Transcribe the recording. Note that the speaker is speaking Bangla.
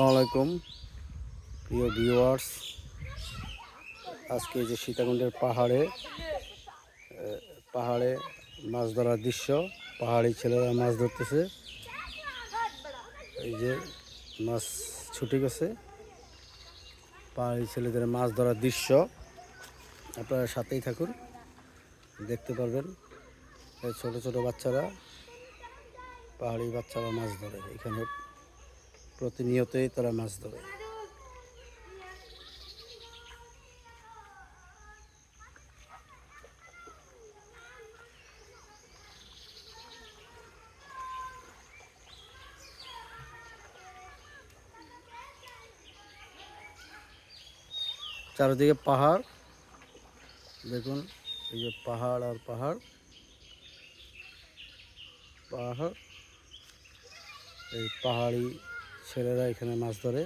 আলাইকুম। প্রিয় ভিউয়ার্স আজকে যে সীতাকুণ্ডের পাহাড়ে পাহাড়ে মাছ ধরার দৃশ্য, পাহাড়ি ছেলেরা মাছ ধরতেছে। এই যে মাছ ছুটে গেছে। পাহাড়ি ছেলেদের মাছ ধরার দৃশ্য, আপনারা সাথেই থাকুন, দেখতে পারবেন। ছোট ছোট বাচ্চারা, পাহাড়ি বাচ্চারা মাছ ধরে, এখানে প্রতিনিয়তই তারা মাছ ধরে। চারিদিকে পাহাড়। দেখুন, এই যে পাহাড় আর পাহাড়। পাহাড়, এই পাহাড়ি ছেলেরা এখানে মাছ ধরে।